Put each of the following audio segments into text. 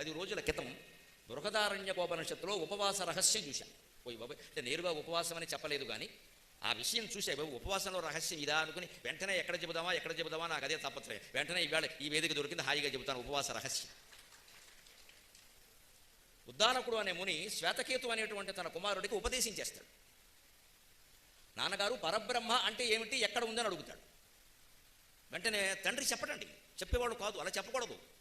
పది రోజుల క్రితం బృహదారణ్యకోపనిషత్తులో ఉపవాస రహస్యం చూశాను పోయి బాబు అంటే నేరుగా ఉపవాసం అని చెప్పలేదు కానీ ఆ విషయం చూసే బాబు ఉపవాసంలో రహస్యం ఇదా అనుకుని వెంటనే ఎక్కడ చెబుదామా ఎక్కడ చెబుదామా నాకు అదే తప్పత్రయం వెంటనే ఇవాళ ఈ వేదిక దొరికింది హాయిగా చెబుతాను ఉపవాస రహస్యం. ఉద్దాలకుడు అనే ముని శ్వేతకేతు అనేటువంటి తన కుమారుడికి ఉపదేశం చేస్తాడు. నాన్నగారు పరబ్రహ్మ అంటే ఏమిటి ఎక్కడ ఉందని అడుగుతాడు. వెంటనే తండ్రి చెప్పడండి. చెప్పేవాడు కాదు అలా చెప్పకూడదు.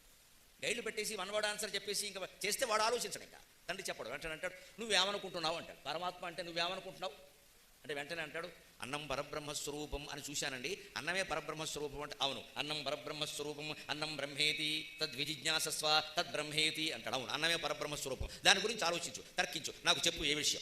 గైడ్లు పెట్టేసి వన్ వర్డ్ ఆన్సర్ చెప్పేసి ఇంకా చేస్తే వాడు ఆలోచించడు ఇంకా. తండ్రి చెప్పడు. వెంటనే అంటాడు నువ్వేమనుకుంటున్నావు? అంటాడు. పరమాత్మ అంటే నువ్వేమనుకుంటున్నావు? అంటే వెంటనే అంటాడు అన్నం పరబ్రహ్మ స్వరూపం అని చూశానండి. అన్నమే పరబ్రహ్మ స్వరూపం అంటే అవును. అన్నం పరబ్రహ్మ స్వరూపం అన్నం బ్రహ్మేతి తద్విజిజ్ఞాసస్వ తద్బ్రహ్మేతి అంటాడు. అవును అన్నమే పరబ్రహ్మ స్వరూపం దాని గురించి ఆలోచించు తర్కించు. నాకు చెప్పు ఏ విషయం.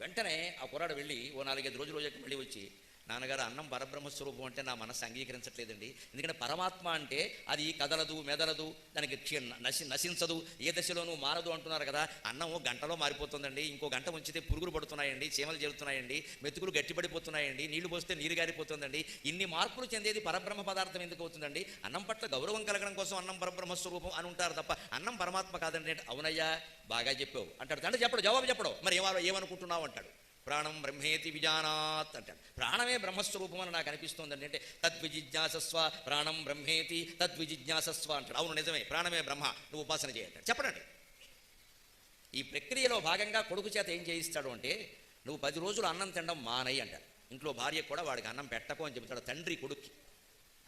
వెంటనే ఆ కుర్రాడు వెళ్ళి ఓ నాలుగైదు రోజులు రోజు మళ్ళీ వచ్చి నాన్నగారు అన్నం పరబ్రహ్మ స్వరూపం అంటే నా మనసు అంగీకరించట్లేదండి. ఎందుకంటే పరమాత్మ అంటే అది కదలదు మెదలదు దానికి క్షీ- నశి నశించదు ఏ దశలోనూ మారదు అంటున్నారు కదా. అన్నం గంటలో మారిపోతుందండి. ఇంకో గంట ఉంచితే పురుగులు పడుతున్నాయండి చీమలు చేరుతున్నాయండి మెతుకులు గట్టిపడిపోతున్నాయండి నీళ్ళు పోస్తే నీరు గారిపోతుందండి. ఇన్ని మార్పులు చెందేది పరబ్రహ్మ పదార్థం ఎందుకు అవుతుందండి? అన్నం పట్ల గౌరవం కలగడం కోసం అన్నం పరబ్రహ్మ స్వరూపం అని ఉంటారు తప్ప అన్నం పరమాత్మ కాదండి అవునయ్యా బాగా చెప్పావు. అంటాడు తండ్రి చెప్పడు జవాబు చెప్పడు. మరి ఏమో ఏమనుకుంటున్నావు అంటాడు. ప్రాణం బ్రహ్మేతి విజానాత్ అంటాడు ప్రాణమే బ్రహ్మస్వరూపం అని నాకు అనిపిస్తుంది అంటే తద్విజిజ్ఞాసస్వ ప్రాణం బ్రహ్మేతి తద్విజిజ్ఞాసస్వ అంటాడు. అవును నిజమే ప్రాణమే బ్రహ్మ నువ్వు ఉపాసన చేయంటాడు చెప్పడండి ఈ ప్రక్రియలో భాగంగా కొడుకు చేత ఏం చేయిస్తాడు అంటే నువ్వు పది రోజులు అన్నం తినడం మానయ్య అంటాడు. ఇంట్లో భార్య కూడా వాడికి అన్నం పెట్టకు అని చెబుతాడు తండ్రి కొడుక్కి.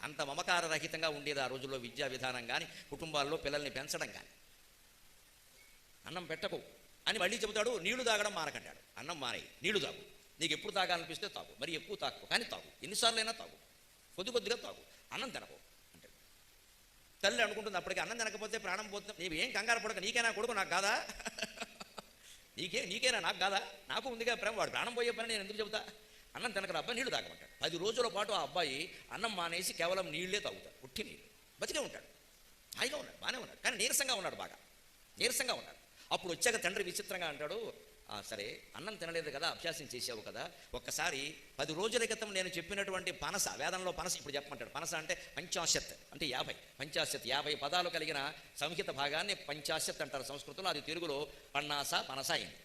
అంత మమకార రహితంగా ఉండేది ఆ రోజుల్లో విద్యా విధానం కానీ కుటుంబాల్లో పిల్లల్ని పెంచడం కానీ అన్నం పెట్టకు. అని మళ్ళీ చెబుతాడు నీళ్ళు తాగడం మానకంటాడు. అన్నం మానేయి నీళ్ళు తాగు. నీకు ఎప్పుడు తాగాలనిపిస్తే తాగు. మరి ఎక్కువ తాగు కానీ తాగు. ఎన్నిసార్లైనా తాగు. కొద్ది కొద్దిగా తాగు. అన్నం తినకు. అంటాడు. తల్లి అనుకుంటుంది అప్పటికి అన్నం తినకపోతే ప్రాణం పోతుంది. నీవు ఏం కంగారు పడక. నీకేనా కొడుకు? నాకు కాదా? నీకే నీకేనా? నాకు కాదా? నాకు ఉందిగా ప్రేమ. వాడు ప్రాణం పోయే పని నేను ఎందుకు చెబుతా? అన్నం తినకరా అబ్బాయి? నీళ్ళు తాగమంటాడు. పది రోజుల పాటు ఆ అబ్బాయి అన్నం మానేసి కేవలం నీళ్ళే తాగుతాడు. ఉట్టి నీళ్ళు బతికే ఉంటాడు. హాయిగా ఉన్నాడు. బాగానే ఉన్నాడు. కానీ నీరసంగా ఉన్నాడు బాగా. నీరసంగా ఉన్నాడు. అప్పుడు వచ్చాక తండ్రి విచిత్రంగా అంటాడు "ఆ, సరే అన్నం తినలేదు కదా అభ్యాసం చేసావు కదా ఒక్కసారి పది రోజుల క్రితం నేను చెప్పినటువంటి పనస వేదంలో పనస ఇప్పుడు చెప్పమంటాడు. పనస అంటే పంచాశత్ అంటే యాభై. పంచాశత్ యాభై పదాలు కలిగిన సంహిత భాగాన్ని పంచాశత్ అంటారు సంస్కృతంలో. అది తెలుగులో పన్నాస పనస అయింది.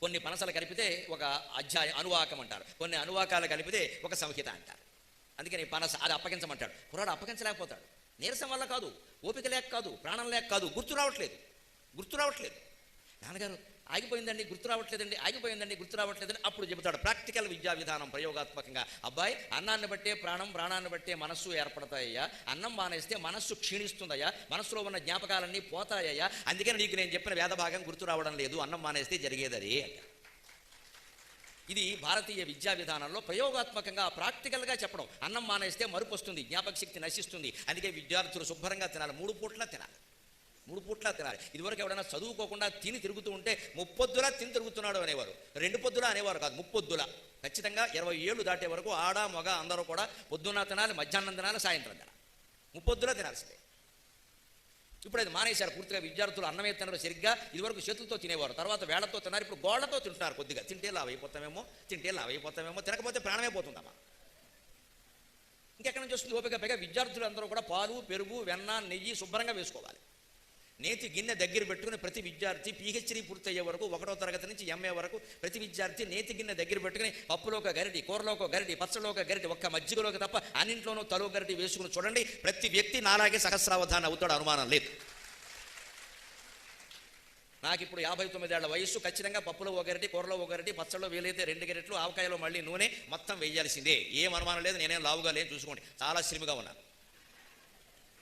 కొన్ని పనసలు కలిపితే ఒక అధ్యాయం అనువాకం అంటారు. కొన్ని అనువాకాలు కలిపితే ఒక సంహిత అంటారు. అందుకని పనస అది అప్పగించమంటాడు. కుర్రాడు అప్పగించలేకపోతాడు. నీరసం వల్ల కాదు ఓపిక లేక కాదు ప్రాణం లేక కాదు గుర్తు రావట్లేదు. గుర్తు రావట్లేదు. నాన్నగారు ఆగిపోయిందండి గుర్తు రావట్లేదండి ఆగిపోయిందండి గుర్తు రావట్లేదండి అప్పుడు చెబుతాడు. ప్రాక్టికల్ విద్యా విధానం ప్రయోగాత్మకంగా. అబ్బాయి అన్నాన్ని బట్టే ప్రాణం ప్రాణాన్ని బట్టే మనస్సు ఏర్పడతాయ్యా. అన్నం మానేస్తే మనస్సు క్షీణిస్తుందయ్యా. మనస్సులో ఉన్న జ్ఞాపకాలన్నీ పోతాయ్యా. అందుకని నీకు నేను చెప్పిన వేద భాగం గుర్తు రావడం లేదు. అన్నం మానేస్తే జరిగేదది ఇది భారతీయ విద్యా విధానంలో ప్రయోగాత్మకంగా ప్రాక్టికల్గా చెప్పడం. అన్నం మానేస్తే మరుపు వస్తుంది జ్ఞాపక శక్తి నశిస్తుంది. అందుకే విద్యార్థులు శుభ్రంగా తినాలి. మూడు పూట్ల తినాలి. మూడు పూట్ల తినాలి. ఇదివరకు ఎవడైనా చదువుకోకుండా తిని తిరుగుతూ ఉంటే ముప్పొద్దులా తిని తిరుగుతున్నాడు అనేవారు. రెండు పొద్దులా అనేవారు కాదు ముప్పొద్దులా. ఖచ్చితంగా ఇరవై ఏళ్ళు దాటే వరకు ఆడ మగ అందరూ కూడా పొద్దున్న తినాలి మధ్యాహ్నం తినాలి సాయంత్రం తినాలి. ముప్పొద్దులా తినాల్సిందే. ఇప్పుడు అది మానేశారు పూర్తిగా విద్యార్థులు అన్నమే తినరు సరిగ్గా. ఇదివరకు చేతులతో తినేవారు తర్వాత వేళ్ళతో తిన్నారు ఇప్పుడు గోళ్ళతో తింటున్నారు కొద్దిగా. తింటే లావ్ అయిపోతామేమో తింటే లావ్ అయిపోతామేమో తినకపోతే ప్రాణమే పోతుందమ్మా. ఇంకెక్కడ నుంచి వస్తుంది? ఓపిక పైగా విద్యార్థులు అందరూ కూడా పాలు పెరుగు వెన్న నెయ్యి శుభ్రంగా వేసుకోవాలి. నేతి గిన్నె దగ్గర పెట్టుకుని ప్రతి విద్యార్థి పిహెచ్డీ పూర్తయ్యే వరకు ఒకటో తరగతి నుంచి ఎంఏ వరకు ప్రతి విద్యార్థి నేతి గిన్నె దగ్గర పెట్టుకుని పప్పులో ఒక గరిటి కూరలో ఒక గరిటి పచ్చలో ఒక గరిటి ఒక్క మజ్జిగలోకి తప్ప అన్నింట్లోనూ తలో గరిటి వేసుకుని చూడండి ప్రతి వ్యక్తి నాలాగే సహస్రావధానం అవుతాడు అనుమానం లేదు. నాకు ఇప్పుడు యాభై తొమ్మిదేళ్ళ వయస్సు ఖచ్చితంగా పప్పులో ఒక గరిటి కూరలో ఒక గరిటి పచ్చళ్ళలో వీలైతే రెండు గరిటలు ఆవకాయలో మళ్ళీ నూనె మొత్తం వేయాల్సిందే. ఏం అనుమానం లేదు నేనేం లావుగా లేదు చూసుకోండి. చాలా స్లిమ్గా ఉన్నాను.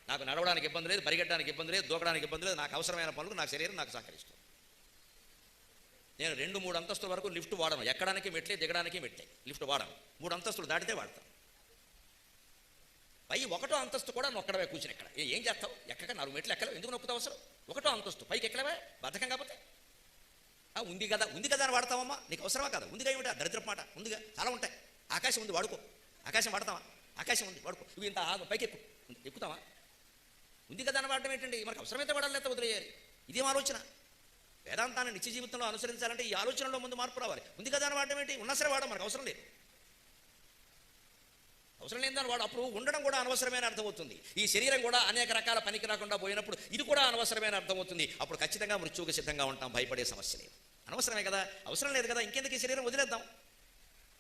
నాకు నడవడానికి ఇబ్బంది లేదు పరిగెట్టడానికి ఇబ్బంది లేదు దూకడానికి ఇబ్బంది లేదు. నాకు అవసరమైన పనులు నా శరీరం నాకు సహకరిస్తుంది. నేను రెండు మూడు అంతస్తుల వరకు లిఫ్ట్ వాడను. ఎక్కడానికి మెట్లే దిగడానికి మెట్లే. లిఫ్ట్ వాడను. మూడు అంతస్తులు దాటితే వాడతాను. పై ఒకటో అంతస్తు కూడా నొక్కడమే కూర్చుని ఎక్కడ ఏం చేస్తావు? ఎక్కక నాలుగు మెట్లు ఎక్కలేవు. ఎందుకు నొక్కుతావు అవసరం ఒకటో అంతస్తు. పైకి ఎక్కలేవా? బద్ధకం కాకపోతే. ఆ, ఉంది కదా ఉంది కదా అని వాడతావమ్మా? నీకు అవసరమా కదా? ఉందిగా ఏమిటా? దరిద్రపు మాట. ఉందిగా చాలా ఉంటాయి. ఆకాశం ఉంది వాడుకో. ఆకాశం వాడతావా? ఆకాశం ఉంది వాడుకో. ఇవి ఇంత పైకి ఎక్కు ఎక్కుతావా? ఉంది కదా అని ఏంటండి? మనకు అవసరమైతే వాడాలి లేకపోతే వదిలేయాలి. ఇదేం ఆలోచన. వేదాంతాన్ని నిత్య జీవితంలో అనుసరించాలంటే ఈ ఆలోచనలో ముందు మార్పు రావాలి. ఉంది కదా అని ఏంటి? ఉన్నా సరే వాడడం మనకు అవసరం లేదు. అవసరం లేదని వాడు అప్పుడు ఉండడం కూడా అనవసరమైన అర్థమవుతుంది. ఈ శరీరం కూడా అనేక రకాల పనికి రాకుండా పోయినప్పుడు ఇది కూడా అనవసరమైన అర్థమవుతుంది. అప్పుడు ఖచ్చితంగా మృత్యువుకు సిద్ధంగా ఉంటాం భయపడే సమస్య లేదు. అనవసరమే కదా? అవసరం లేదు కదా? ఇంకెందుకు ఈ శరీరం? వదిలేద్దాం.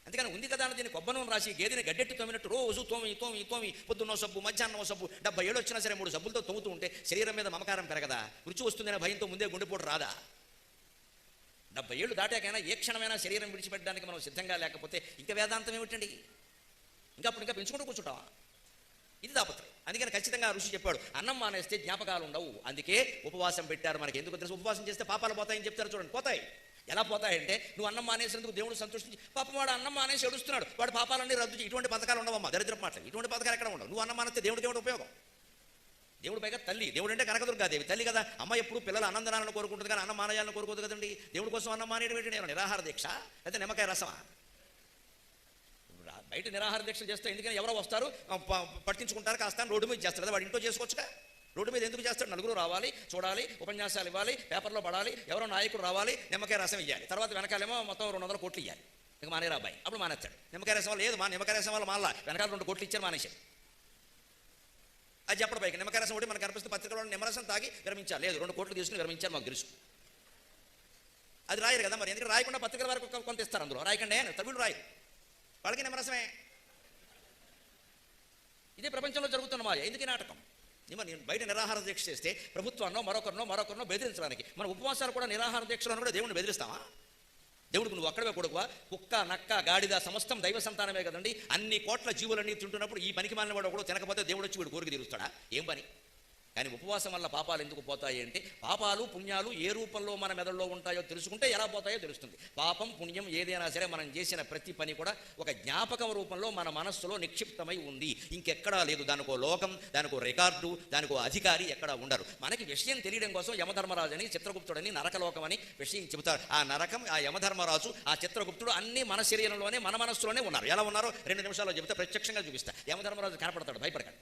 అందుకని ఉంది కదా దీన్ని కొబ్బనం రాసి గేదెని గడ్డెట్టి తోమినట్టు రోజు తోమి తోమి తోమి పొద్దున్నో సబ్బు మధ్యాహ్నం సబ్బు డెబ్బై ఏళ్ళు వచ్చినా సరే మూడు సబ్బులతో తోముతూ ఉంటే శరీరం మీద మమకారం పెరగదా? రుచి వస్తుందనే భయంతో ముందే గుండెపోటు రాదా? డెబ్బై ఏళ్ళు దాటాకైనా ఏ క్షణమైనా శరీరం విడిచిపెట్టడానికి మనం సిద్ధంగా లేకపోతే ఇంకా వేదాంతం ఏమిటండి? ఇంకా అప్పుడు ఇంకా పెంచుకుంటూ కూర్చుంటావా? ఇది దాపత్రం అందుకని ఖచ్చితంగా ఋషి చెప్పాడు అన్నం మానేస్తే జ్ఞాపకాలు ఉండవు అందుకే ఉపవాసం పెట్టారు. మనకి ఎందుకు తెలుసు? ఉపవాసం చేస్తే పాపాలు పోతాయని చెప్తారు చూడండి. పోతాయి. ఎలా పోతాయంటే నువ్వు అన్నం మానేసినందుకు దేవుడు సంతోషించి పాపం వాడు అన్నం మానేసి ఏడుస్తున్నాడు. వాడు పాపాలన్నీ రద్దు ఇటువంటి పథకాలు ఉండవమ్మా. దరిద్ర మాటలు. ఇటువంటి పథకాలు ఎక్కడ ఉండవు. నువ్వు అన్నం మానేస్తే దేవుడు దేవుడు ఉపయోగం? దేవుడు పైగా తల్లి. దేవుడు అంటే కనకదుర్గాదేవి తల్లి కదా. అమ్మ ఎప్పుడు పిల్లలు అనందనాలను కోరుకుంటుంది కానీ అన్నం మానేయాలని కోరుకోదు కదండి. దేవుడి కోసం అన్నం మానేయడం ఏంటి? నేను నిరాహార దీక్ష. అయితే నిమ్మకాయ రసమా? బయట నిరాహార దీక్ష చేస్తే ఎందుకని ఎవరో వస్తారు? ప- పట్టించుకుంటారు. కాస్త రోడ్డు మీద చేస్తారు కదా. వాడు ఇంట్లో చేసుకోవచ్చుగా? రోడ్డు మీద ఎందుకు చేస్తాడు? నలుగురు రావాలి చూడాలి ఉపన్యాసాలు ఇవ్వాలి పేపర్లో పడాలి ఎవరో నాయకుడు రావాలి నిమ్మకాయ రసం ఇవ్వాలి తర్వాత వెనకాలేమో మొత్తం రెండు వందల కోట్లు ఇవ్వాలి ఇక మానేరా అబ్బాయి. అప్పుడు మానేస్తాడు. నిమ్మకాయ రసం వాళ్ళు లేదు మా నిమ్మకాయ రసం వల్ల మాలా వెనకాల రెండు కోట్లు ఇచ్చారు మానేశాడు. అది చెప్పడం పైకి. నిమ్మకాయ రసం ఒకటి మనకు కనిపిస్తే పత్రికలో నిమ్మరసం తాగి విరమించాలి. లేదు రెండు కోట్లు తీసుకుని విరమించాలి మాకు తెలుసు. అది రాయరు కదా మరి. ఎందుకంటే రాయకుండా పత్రికల వరకు కొంత ఇస్తారు అందులో? రాయకుండా తమిళ రాయరు. వాళ్ళకి నిమ్మరసమే. ఇదే ప్రపంచంలో జరుగుతున్న మాయ. ఎందుకు నాటకం? నేను బయట నిరాహార దీక్ష చేస్తే ప్రభుత్వాన్నో మరొకరినో మరొకరినో బెదిరించడానికి. మన ఉపవాసాలు కూడా నిరాహార దీక్షలను కూడా దేవుడిని బెదిరిస్తావా? దేవుడికి నువ్వు అక్కడే కొడుకువా? కుక్క నక్క గాడిద సమస్తం దైవ సంతానమే కదండి. అన్ని కోట్ల జీవులన్నీ తింటున్నప్పుడు ఈ పనికి మాలిన వాడు కూడా తినకపోతే దేవుడు వచ్చి వీడు కోరిక తీరుస్తాడా? ఏం పని? కానీ ఉపవాసం వల్ల పాపాలు ఎందుకు పోతాయి అంటే పాపాలు పుణ్యాలు ఏ రూపంలో మన మెదడులో ఉంటాయో తెలుసుకుంటే ఎలా పోతాయో తెలుస్తుంది. పాపం పుణ్యం ఏదైనా సరే మనం చేసిన ప్రతి పని కూడా ఒక జ్ఞాపకం రూపంలో మన మనస్సులో నిక్షిప్తమై ఉంది. ఇంకెక్కడా లేదు. దానికో లోకం దానికో రికార్డు దానికో అధికారి ఎక్కడా ఉండరు. మనకి విషయం తెలియడం కోసం యమధర్మరాజు అని చిత్రగుప్తుడని నరకలోకమని విషయం చెబుతారు. ఆ నరకం ఆ యమధర్మరాజు ఆ చిత్రగుప్తుడు అన్ని మన శరీరంలోనే మన మనస్సులోనే ఉన్నారు. ఎలా ఉన్నారో రెండు నిమిషాల్లో చెబితే ప్రత్యక్షంగా చూపిస్తా. యమధర్మరాజు కనపడతాడు. భయపడకండి.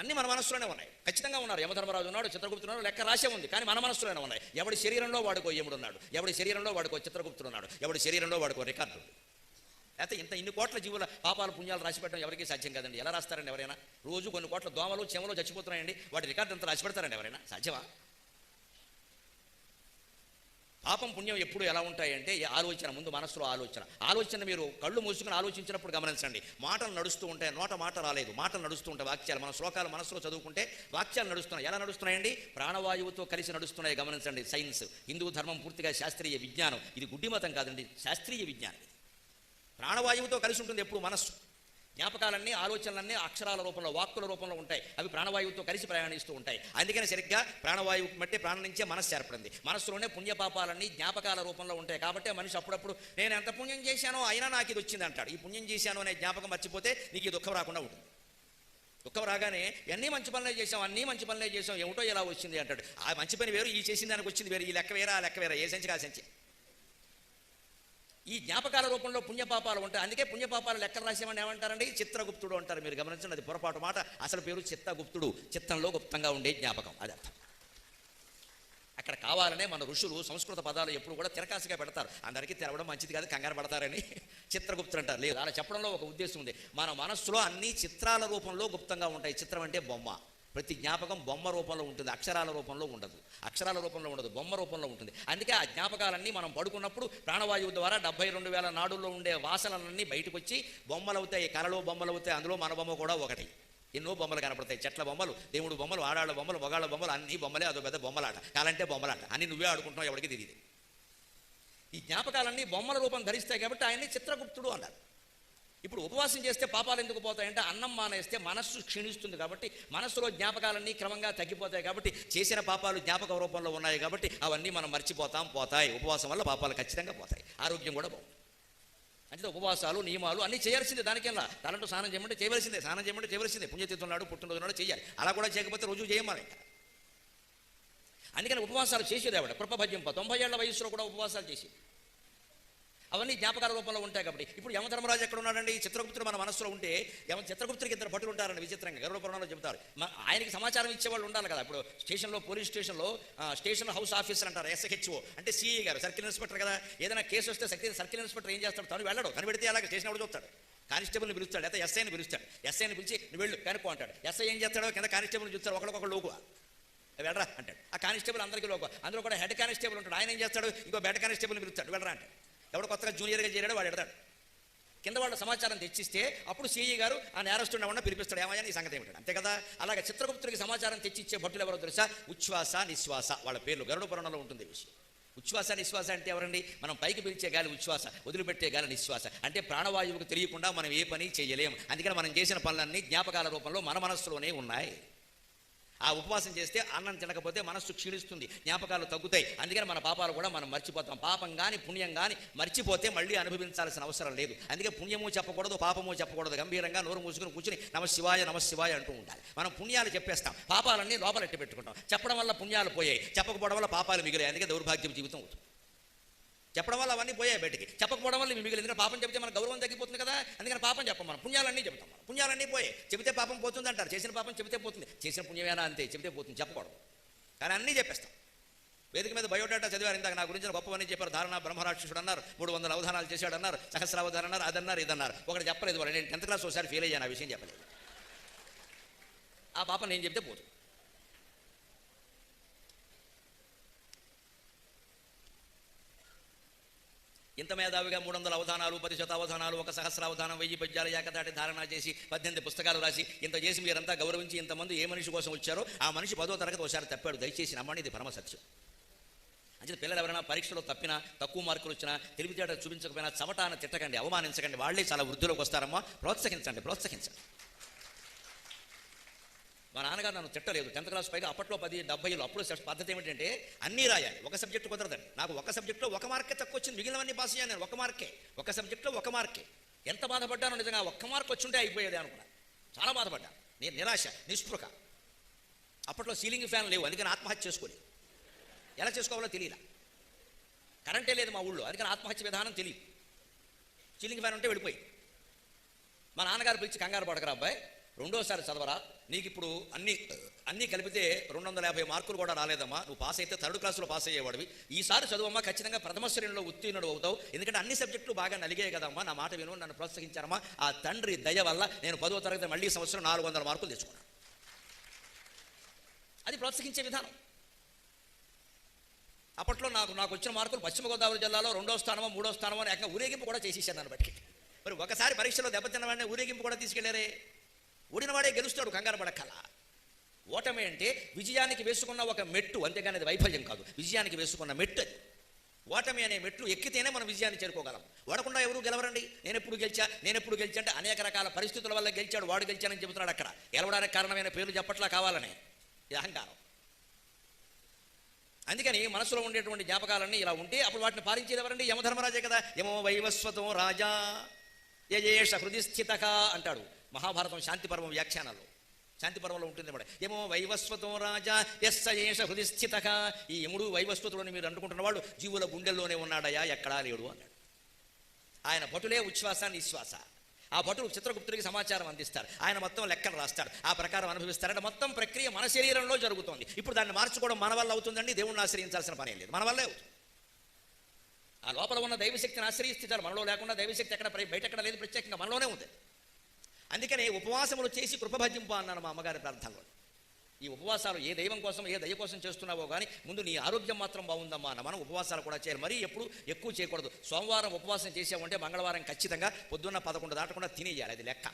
అన్ని మన మనస్సులోనే ఉన్నాయి. ఖచ్చితంగా ఉన్నారు. యమధర్మరాజు ఉన్నాడు చిత్రగుప్తుడు ఉన్నాడు లెక్క రాసే ఉంది. కానీ మన మనస్సులోనే ఉన్నాయి. ఎవడి శరీరంలో వాడుకో యముడు ఉన్నాడు. ఎవడి శరీరంలో వాడుకో చిత్రగుప్తుడు ఉన్నాడు. ఎవడి శరీరంలో వాడుకో రికార్డు. అయితే లేకపోతే ఇంత ఇన్ని కోట్ల జీవుల పాపాలు పుణ్యాలు రాసి పెట్టడం ఎవరికీ సాధ్యం కాదండి. ఎలా రాస్తారండి ఎవరైనా? రోజు కొన్ని కోట్ల దోమలు చెమలు చచ్చిపోతున్నాయండి. వాటి రికార్డు అంతా రాసి పెడతారండి ఎవరైనా? సాధ్యమా? పాపం పుణ్యం ఎప్పుడు ఎలా ఉంటాయంటే ఈ ఆలోచన ముందు మనసులో ఆలోచన. ఆలోచన మీరు కళ్ళు మూసుకుని ఆలోచించినప్పుడు గమనించండి. మాటలు నడుస్తూ ఉంటాయి నోట మాట రాలేదు. మాటలు నడుస్తూ ఉంటాయి వాక్యాలు. మన శ్లోకాలు మనసులో చదువుకుంటే వాక్యాలు నడుస్తున్నాయి. ఎలా నడుస్తున్నాయండి? ప్రాణవాయువుతో కలిసి నడుస్తున్నాయి గమనించండి. సైన్స్ హిందూ ధర్మం పూర్తిగా శాస్త్రీయ విజ్ఞానం. ఇది గుడ్డి మతం కాదండి శాస్త్రీయ విజ్ఞానం. ఇది ప్రాణవాయువుతో కలిసి ఉంటుంది ఎప్పుడు మనస్సు. జ్ఞాపకాలన్నీ ఆలోచనలన్నీ అక్షరాల రూపంలో వాక్కుల రూపంలో ఉంటాయి. అవి ప్రాణవాయువుతో కలిసి ప్రయాణిస్తూ ఉంటాయి. అందుకని సరిగ్గా ప్రాణవాయువు బట్టి ప్రాణం నుంచే మనస్సు ఏర్పడింది. మనస్సులోనే పుణ్యపాపాలన్నీ జ్ఞాపకాల రూపంలో ఉంటాయి. కాబట్టి మనిషి అప్పుడప్పుడు నేను ఎంత పుణ్యం చేశానో అయినా నాకు ఇది వచ్చింది అంటాడు. ఈ పుణ్యం చేశాను అనే జ్ఞాపకం మర్చిపోతే నీకు ఈ దుఃఖం రాకుండా ఉంటుంది. దుఃఖం రాగానే అన్నీ మంచి పనులే చేసాం అన్నీ మంచి పనులే చేసాం ఏమిటో ఇలా వచ్చింది అంటాడు. ఆ మంచి పని వేరు ఈ చేసిన దానికి వచ్చింది వేరు ఈ లెక్క వేరా ఆ లెక్క వేరా ఏ సంచి కా సంచి. ఈ జ్ఞాపకాల రూపంలో పుణ్యపాపాలు ఉంటాయి. అందుకే పుణ్యపాపాలు లెక్కలు రాసేమని ఏమంటారండి? చిత్రగుప్తుడు అంటారు మీరు గమనించండి అది పొరపాటు మాట. అసలు పేరు చిత్తగుప్తుడు. చిత్తంలో గుప్తంగా ఉండే జ్ఞాపకం అది అర్థం. అక్కడ కావాలనే మన ఋషులు సంస్కృత పదాలు ఎప్పుడు కూడా తిరకాసుగా పెడతారు. అందరికీ తెరవడం మంచిది కాదు కంగారు పడతారని చిత్రగుప్తుడు అంటారు. లేదు అలా చెప్పడంలో ఒక ఉద్దేశం ఉంది. మన మనస్సులో అన్ని చిత్రాల రూపంలో గుప్తంగా ఉంటాయి. చిత్రం అంటే బొమ్మ. ప్రతి జ్ఞాపకం బొమ్మ రూపంలో ఉంటుంది అక్షరాల రూపంలో ఉండదు. అక్షరాల రూపంలో ఉండదు బొమ్మ రూపంలో ఉంటుంది. అందుకే ఆ జ్ఞాపకాలన్నీ మనం పడుకున్నప్పుడు ప్రాణవాయువు ద్వారా డెబ్బై రెండు వేల నాడుల్లో ఉండే వాసనలన్నీ బయటకు వచ్చి బొమ్మలు అవుతాయి కలలో బొమ్మలు అవుతాయి అందులో మన బొమ్మ కూడా ఒకటి. ఎన్నో బొమ్మలు కనపడతాయి చెట్ల బొమ్మలు దేవుడు బొమ్మలు ఆడాళ్ళ బొమ్మలు మొగాళ్ళ బొమ్మలు అన్ని బొమ్మలే అదో పెద్ద బొమ్మలాట. కాలంటే బొమ్మలాట. అన్ని నువ్వే ఆడుకుంటున్నావు ఎవరికి తెలియదు ఈ జ్ఞాపకాలన్నీ బొమ్మల రూపం ధరిస్తాయి కాబట్టి ఆయన్ని చిత్రగుప్తుడు అన్నారు ఇప్పుడు ఉపవాసం చేస్తే పాపాలు ఎందుకు పోతాయంటే అన్నం మానేస్తే మనస్సు క్షీణిస్తుంది కాబట్టి మనస్సులో జ్ఞాపకాలన్నీ క్రమంగా తగ్గిపోతాయి కాబట్టి చేసిన పాపాలు జ్ఞాపక రూపంలో ఉన్నాయి కాబట్టి అవన్నీ మనం మర్చిపోతాం పోతాయి. ఉపవాసం వల్ల పాపాలు ఖచ్చితంగా పోతాయి. ఆరోగ్యం కూడా బాగుంది అంటే ఉపవాసాలు నియమాలు అన్నీ చేయాల్సిందే దానికెల్లా. తలంటూ స్నానం చేయమంటే చేయవలసిందే. స్నానం చేయమంటే చేయవలసిందే. పుణ్యతీర్థం నాడు పుట్టినరోజు నాడు చేయాలి అలా కూడా చేయకపోతే రోజు చేయమని అందుకని ఉపవాసాలు చేసేది ఆవిడ కృపభజ్యంప తొంభై ఏళ్ళ వయసులో కూడా ఉపవాసాలు చేసేది. అవన్నీ జ్ఞాపకాల రూపంలో ఉంటాయి కాబట్టి. ఇప్పుడు యమధర్మరాజు ఎక్కడ ఉన్నాడండి చిత్రగుప్తుడు మన మనసులో ఉంటే యమ చిత్రగుప్తుడికి ఇద్దరు భటులు ఉంటారండి విచిత్రంగా. గరుడ పురాణంలో చెబుతారు. ఆయనకి సమాచారం ఇచ్చేవాళ్ళు ఉండాలి కదా. ఇప్పుడు స్టేషన్లో పోలీస్ స్టేషన్లో స్టేషన్ హౌస్ ఆఫీసర్ అంటారు ఎస్హెచ్ఓ అంటే సిఈ గారు సర్కిల్ ఇన్స్పెక్టర్ కదా. ఏదైనా కేసు వస్తే సర్కిల్ సర్కిల్ ఇన్స్పెక్టర్ ఏం చేస్తాడు? తను వెళ్ళడు. కనిపెడితే అలాగే స్టేషన్ ఎవరు చూస్తాడు? కానిస్టేబుల్ని పిలుస్తాడు లేదా ఎస్ఐని పిలుస్తాడు. ఎస్ఐని పిలిచి నువ్వు వెళ్ళు కనుక్కో అంటాడు. ఎస్ఐ ఏం చేస్తాడో కింద కానిస్టేబుల్ని చూస్తాడు. ఒకరికొకరు లోకువా. వెళ్ళరా అంటాడు. ఆ కానిస్టేబుల్ అందరికీ లోకు అందులో కూడా హెడ్ కానిస్టేబుల్ ఉంటాడు. ఆయన ఏం చేస్తాడు? ఇంకో బెడ్ కానిస్టేబుల్ని పిలుస్తాడు. వెళ్ళరా అంటాడు. ఎవడు కొత్తగా జూనియర్గా చేరాడు వాడు ఎడతాడు. కింద వాళ్ళ సమాచారం తెచ్చిస్తే అప్పుడు సీఈ గారు ఆ నేరస్తుడిని ఉన్న పిలిపిస్తాడు ఏమయ్యా నీ సంగతి ఏమిటాడు అంతే కదా? అలాగే చిత్రగుప్తుడికి సమాచారం తెచ్చిచ్చే భట్టులు ఎవరో తెలుసా? ఉచ్ఛ్వాస నిశ్వాస వాళ్ళ పేర్లు గరుడ పురాణంలో ఉంటుంది విషయం. ఉచ్ఛ్వాస నిశ్వాస అంటే ఎవరండి? మనం పైకి పిలిచే గాలి ఉచ్ఛ్వాస వదిలిపెట్టే గాలి నిశ్వాస. అంటే ప్రాణవాయువుకు తెలియకుండా మనం ఏ పని చేయలేము అందుకని మనం చేసిన పనులన్నీ జ్ఞాపకాల రూపంలో మన మనస్సులోనే ఉన్నాయి. ఆ ఉపవాసం చేస్తే అన్నం తినకపోతే మనస్సు క్షీణిస్తుంది జ్ఞాపకాలు తగ్గుతాయి. అందుకని మన పాపాలు కూడా మనం మర్చిపోతాం. పాపం కానీ పుణ్యం కానీ మర్చిపోతే మళ్ళీ అనుభవించాల్సిన అవసరం లేదు. అందుకే పుణ్యము చెప్పకూడదు పాపము చెప్పకూడదు. గంభీరంగా నోరు మూసుకుని కూర్చుని నమశివాయ శివాయ శివాయ అంటూ ఉండాలి. మనం పుణ్యాలు చెప్పేస్తాం. పాపాలన్నీ లోపలెట్టి పెట్టుకుంటాం. చెప్పడం వల్ల పుణ్యాలు పోయాయి. చెప్పకపోవడం వల్ల పాపాలు మిగిలాయి. అందుకే దౌర్భాగ్యం జీవితం అవుతుంది. చెప్పడం వల్ల అవన్నీ పోయాయి బయటికి. చెప్పకపోవడం వల్ల మిగిలింది. ఎందుకంటే పాపం చెప్తే మన గౌరవం తగ్గిపోతుంది కదా. అందుకని పాపం చెప్పం మనం. పుణ్యాలన్నీ చెప్తాం మనం. పుణ్యాలన్నీ పోయాయి. చెబితే పాపం పోతుంది అంటారు. చేసిన పాపం చెబితే పోతుంది. చేసిన పుణ్యమేనా అంతే. చెబితే పోతుంది. చెప్పకూడదు. కానీ అన్నీ చెప్పేస్తాం. వేదిక మీద బయోడేటా చదివారు ఇందాక నా గురించి గొప్పవన్నీ చెప్పారు. ధారణ బ్రహ్మరాక్షసుడు అన్నారు. మూడు వందల అవధానాలు చేశాడు అన్నారు సహస్రావధానం అన్నారు అదన్నారు ఇదన్నారు. ఒకటి చెప్పలేదు వాళ్ళు. నేను టెన్త్ క్లాస్ ఒకసారి ఫెయిల్ అయ్యాను. ఆ విషయం చెప్పలేదు. ఆ పాపం నేను చెప్తే పోతుంది ఇంత మేధావిగా మూడు వందల అవధానాలు పది శతావధానాలు ఒక సహస్రావధానం వెయ్యి పద్యాలు ఏకదాటి ధారణ చేసి పద్దెనిమిది పుస్తకాలు రాసి ఇంత చేసి మీరంతా గౌరవించి ఇంతమంది ఏ మనిషి కోసం వచ్చారో ఆ మనిషి పదో తరగతి ఒకసారి తప్పాడు. దయచేసి నమ్మండి ఇది పరమసత్యం అంటే పిల్లలు ఎవరైనా పరీక్షలో తప్పినా తక్కువ మార్కులు వచ్చినా తెలివితేట చూపించకపోయినా చవటాన తిట్టకండి అవమానించకండి. వాళ్ళే చాలా వృద్ధిలోకి వస్తారమ్మా. ప్రోత్సహించండి ప్రోత్సహించండి. మా నాన్నగారు నన్ను తిట్టలేదు. టెన్త్ క్లాస్ పైగా అప్పట్లో పది డెబ్బైలో అప్పుడు పద్ధతి ఏమిటంటే అన్నీ రాయాలి. ఒక సబ్జెక్ట్ కుదరదండి. నాకు ఒక సబ్జెక్ట్లో ఒక మార్కే తక్కువ వచ్చింది. మిగిలినవన్నీ పాస్ అయ్యాను నేను. ఒక మార్కే. ఒక సబ్జెక్ట్లో ఒక మార్కే. ఎంత బాధపడ్డానో నిజంగా ఒక్క మార్క్ వచ్చుంటే అయిపోయేది అనుకున్నాను చాలా బాధపడ్డాను నేను నిరాశ నిస్పృహ. అప్పట్లో సీలింగ్ ఫ్యాన్ లేవు. అందుకని ఆత్మహత్య చేసుకోలేదు ఎలా చేసుకోవాలో తెలియలా. కరెంటే లేదు మా ఊళ్ళో. అందుకని ఆత్మహత్య విధానం తెలియదు. సీలింగ్ ఫ్యాన్ ఉంటే వెళ్ళిపోయి. మా నాన్నగారు పిలిచి కంగారు పడకరా అబ్బాయి. రెండోసారి చదవరా? నీకు ఇప్పుడు అన్ని అన్నీ కలిపితే రెండు వందల యాభై మార్కులు కూడా రాలేదమ్మా. నువ్వు పాస్ అయితే థర్డ్ క్లాస్లో పాస్ అయ్యేవాడివి. ఈసారి చదువమ్మా ఖచ్చితంగా ప్రథమ శ్రేణిలో ఉత్తీర్ణుడు అవుతావు. ఎందుకంటే అన్ని సబ్జెక్టులు బాగా నలిగాయి కదమ్మా. నా మాట విను నన్ను ప్రోత్సహించారమ్మా. ఆ తండ్రి దయ వల్ల నేను పదో తరగతి మళ్ళీ సంవత్సరం నాలుగు వందల మార్కులు తెచ్చుకున్నాను. అది ప్రోత్సహించే విధానం. అప్పట్లో నాకు నాకు వచ్చిన మార్కులు పశ్చిమ గోదావరి జిల్లాలో రెండో స్థానమో మూడో స్థానమో అని ఏకంగా ఊరేగింపు కూడా చేసేసాను దాన్ని బట్టి. మరి ఒకసారి పరీక్షలో దెబ్బతిన్న వాడిని ఊరేగింపు కూడా తీసుకెళ్ళారే? ఓడినవాడే గెలుస్తాడు కంగారు పడక్కల ఓటమి అంటే విజయానికి వేసుకున్న ఒక మెట్టు అంతేగాని అది వైఫల్యం కాదు. విజయానికి వేసుకున్న మెట్టు అది. ఓటమి అనే మెట్లు ఎక్కితేనే మనం విజయాన్ని చేరుకోగలం. ఓడకుండా ఎవరు గెలవరండి? నేను ఎప్పుడు గెలిచా? నేను ఎప్పుడు గెలిచా అంటే అనేక రకాల పరిస్థితుల వల్ల గెలిచాడు వాడు గెలిచానని చెబుతున్నాడు అక్కడ. గెలవడానికి కారణమైన పేర్లు చెప్పట్లా కావాలనే. ఇది అహంకారం. అందుకని మనసులో ఉండేటువంటి జ్ఞాపకాలన్నీ ఇలా ఉంటే అప్పుడు వాటిని పాలించేది ఎవరండి? యమధర్మరాజే కదా. యమో వైవస్వతం రాజా. యజేష హృది స్థితక అంటాడు. మహాభారతం శాంతి పర్వం వ్యాఖ్యానాల్లో. శాంతి పర్వంలో ఉంటుంది అనమాట ఏమో వైవస్వతం రాజా ఎస్స ఏష హృదిస్థిత ఈ యముడు వైవస్వతుడని మీరు అనుకుంటున్న వాడు జీవుల గుండెల్లోనే ఉన్నాడయా ఎక్కడా లేడు అన్నాడు. ఆయన భటులే ఉచ్ఛ్వాస నిశ్వాస. ఆ భటులు చిత్రగుప్తుడికి సమాచారం అందిస్తారు. ఆయన మొత్తం లెక్కలు రాస్తాడు. ఆ ప్రకారం అనుభవిస్తారంటే మొత్తం ప్రక్రియ మన శరీరంలో జరుగుతోంది. ఇప్పుడు దాన్ని మార్చుకోవడం మన వల్ల అవుతుందండి. దేవుణ్ణి ఆశ్రయించాల్సిన పని లేదు. మన వల్లే అవుతుంది. ఆ లోపల ఉన్న దైవశక్తిని ఆశ్రయిస్తే మనలో లేకుండా దైవశక్తి ఎక్కడ బయట ఎక్కడ లేదు. ప్రత్యేకంగా మనలోనే ఉంది. అందుకని ఉపవాసములు చేసి కృపభజింపు అన్నాను మా అమ్మగారి ప్రార్థనలో. ఈ ఉపవాసాలు ఏ దైవం కోసం ఏ దయ కోసం చేస్తున్నావో కానీ ముందు నీ ఆరోగ్యం మాత్రం బాగుందమ్మా అన్న మనం ఉపవాసాలు కూడా చేయాలి. మరీ ఎప్పుడు ఎక్కువ చేయకూడదు. సోమవారం ఉపవాసం చేసామంటే మంగళవారం ఖచ్చితంగా పొద్దున్న పదకొండు దాటకుండా తినేయాలి. అది లెక్క.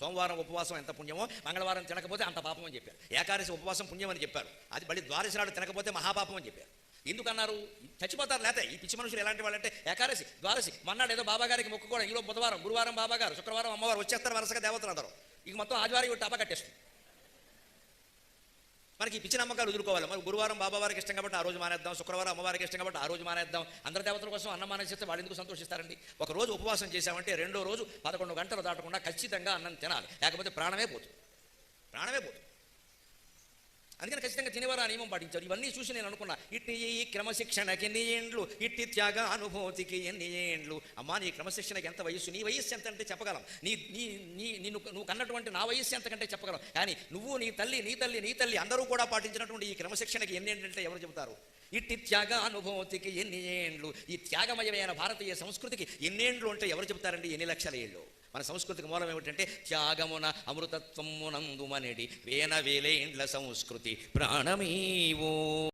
సోమవారం ఉపవాసం ఎంత పుణ్యమో మంగళవారం తినకపోతే అంత పాపం అని చెప్పారు. ఏకాదశి ఉపవాసం పుణ్యం అని చెప్పారు. అది మళ్ళీ ద్వాదశి నాడు తినకపోతే మహాపాపం అని చెప్పారు. ఎందుకన్నారు? చచ్చిపోతారు లేతే ఈ పిచ్చి మనుషులు ఎలాంటి వాళ్ళంటే ఏకాదశి ద్వాదశి. మన్నాడు ఏదో బాబా గారికి మొక్కుకోవడం ఈలో బుధవారం గురువారం బాబా గారు శుక్రవారం అమ్మవారు వచ్చేస్తారు వరుసగా దేవతలు అందరూ. ఇక మొత్తం ఆదివారం ఇవి టపా కట్టేస్తుంది. మనకి ఈ పిచ్చి నమ్మకాలు వదులుకోవాలి మరి గురువారం బాబావారికి ఇష్టం కాబట్టి ఆ రోజు మానేద్దాం శుక్రవారం అమ్మవారికి ఇష్టం కాబట్టి ఆ రోజు మానేద్దాం. అందరి దేవతల కోసం అన్నం మానేస్తే వాళ్ళు ఎందుకు సంతోషిస్తారండి? ఒక రోజు ఉపవాసం చేశామంటే రెండో రోజు పదకొండు గంటలు దాటకుండా ఖచ్చితంగా అన్నం తినాలి. లేకపోతే ప్రాణమే పోతుంది. ప్రాణమే పోతుంది. అందుకని ఖచ్చితంగా తినేవారు ఆ నియమం పాటించారు. ఇవన్నీ చూసి నేను అనుకున్నా ఇట్టి ఈ క్రమశిక్షణకి ఎన్ని ఏండ్లు? ఇట్టి త్యాగ అనుభూతికి ఎన్ని ఏండ్లు? అమ్మా నీ క్రమశిక్షణకి ఎంత వయస్సు? నీ వయస్సు ఎంత అంటే చెప్పగలం. నీ నీ నీ నిన్ను నువ్వు కన్నటువంటి నా వయస్సు ఎంతకంటే చెప్పగలం. కానీ నువ్వు నీ తల్లి నీ తల్లి నీ తల్లి అందరూ కూడా పాటించినటువంటి ఈ క్రమశిక్షణకి ఎన్ని ఏంటంటే ఎవరు చెబుతారు? ఇట్టి త్యాగ అనుభూతికి ఎన్ని ఏండ్లు? ఈ త్యాగమయమైన భారతీయ సంస్కృతికి ఎన్నేండ్లు అంటే ఎవరు చెబుతారండి? ఎన్ని లక్షల ఏళ్ళు మన సంస్కృతికి మూలం ఏమిటంటే త్యాగమున అమృతత్వమునందుమనెడి వేన వేలేండ్ల సంస్కృతి ప్రాణమీవో.